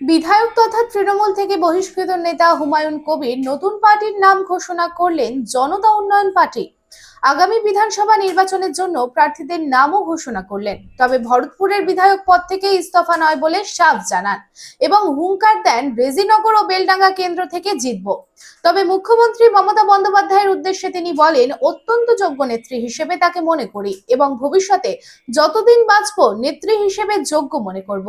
বিধায়ক তথা তৃণমূল থেকে বহিষ্কৃত নেতা হুমায়ুন কবির নতুন পার্টির নাম ঘোষণা করলেন জনতা উন্নয়ন পার্টি। আগামী বিধানসভা নির্বাচনের জন্য প্রার্থীদের নামও ঘোষণা করলেন। তবে ভরতপুরের বিধায়ক পদ থেকে ইস্তফা নয় বলে সাফ জানান এবং হুঙ্কার দেন রেজিনগর ও বেলডাঙ্গা কেন্দ্র থেকে জিতব। তবে মুখ্যমন্ত্রী মমতা বন্দ্যোপাধ্যায়ের উদ্দেশ্যে তিনি বলেন, অত্যন্ত যোগ্য নেত্রী হিসেবে তাকে মনে করি এবং ভবিষ্যতে যতদিন বাঁচব, নেত্রী হিসেবে যোগ্য মনে করব।